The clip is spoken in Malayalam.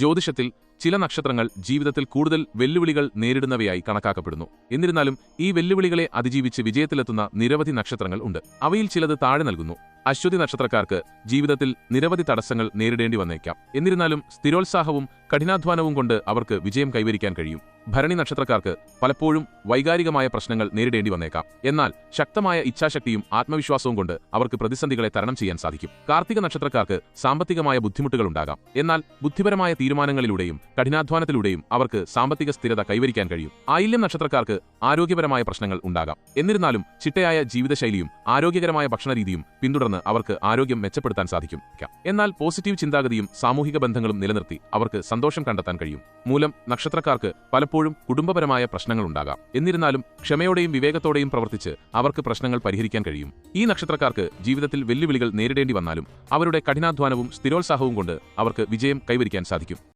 ജ്യോതിഷത്തിൽ ചില നക്ഷത്രങ്ങൾ ജീവിതത്തിൽ കൂടുതൽ വെല്ലുവിളികൾ നേരിടുന്നവയായി കണക്കാക്കപ്പെടുന്നു. എന്നിരുന്നാലും ഈ വെല്ലുവിളികളെ അതിജീവിച്ച് വിജയത്തിലെത്തുന്ന നിരവധി നക്ഷത്രങ്ങൾ ഉണ്ട്. അവയിൽ ചിലത് താഴെ നൽകുന്നു. അശ്വതി നക്ഷത്രക്കാർക്ക് ജീവിതത്തിൽ നിരവധി തടസ്സങ്ങൾ നേരിടേണ്ടി വന്നേക്കാം. എന്നിരുന്നാലും സ്ഥിരോത്സാഹവും കഠിനാധ്വാനവും കൊണ്ട് അവർക്ക് വിജയം കൈവരിക്കാൻ കഴിയും. ഭരണി നക്ഷത്രക്കാർക്ക് പലപ്പോഴും വൈകാരികമായ പ്രശ്നങ്ങൾ നേരിടേണ്ടി വന്നേക്കാം. എന്നാൽ ശക്തമായ ഇച്ഛാശക്തിയും ആത്മവിശ്വാസവും കൊണ്ട് അവർക്ക് പ്രതിസന്ധികളെ തരണം ചെയ്യാൻ സാധിക്കും. കാർത്തിക നക്ഷത്രക്കാർക്ക് സാമ്പത്തികമായ ബുദ്ധിമുട്ടുകൾ ഉണ്ടാകാം. എന്നാൽ ബുദ്ധിപരമായ തീരുമാനങ്ങളിലൂടെയും കഠിനാധ്വാനത്തിലൂടെയും അവർക്ക് സാമ്പത്തിക സ്ഥിരത കൈവരിക്കാൻ കഴിയും. ആയില്യം നക്ഷത്രക്കാർക്ക് ആരോഗ്യപരമായ പ്രശ്നങ്ങൾ ഉണ്ടാകാം. എന്നിരുന്നാലും ചിട്ടയായ ജീവിതശൈലിയും ആരോഗ്യകരമായ ഭക്ഷണരീതിയും പിന്തുടർന്ന് അവർക്ക് ആരോഗ്യം മെച്ചപ്പെടുത്താൻ സാധിക്കും. എന്നാൽ പോസിറ്റീവ് ചിന്താഗതിയും സാമൂഹിക ബന്ധങ്ങളും നിലനിർത്തി അവർക്ക് സന്തോഷം കണ്ടെത്താൻ കഴിയും. മൂലം നക്ഷത്രക്കാർക്ക് പലപ്പോഴും കുടുംബപരമായ പ്രശ്നങ്ങൾ ഉണ്ടാകാം. എന്നിരുന്നാലും ക്ഷമയോടെയും വിവേകത്തോടെയും പ്രവർത്തിച്ച് അവർക്ക് പ്രശ്നങ്ങൾ പരിഹരിക്കാൻ കഴിയും. ഈ നക്ഷത്രക്കാർക്ക് ജീവിതത്തിൽ വെല്ലുവിളികൾ നേരിടേണ്ടി വന്നാലും അവരുടെ കഠിനാധ്വാനവും സ്ഥിരോത്സാഹവും കൊണ്ട് അവർക്ക് വിജയം കൈവരിക്കാൻ സാധിക്കും.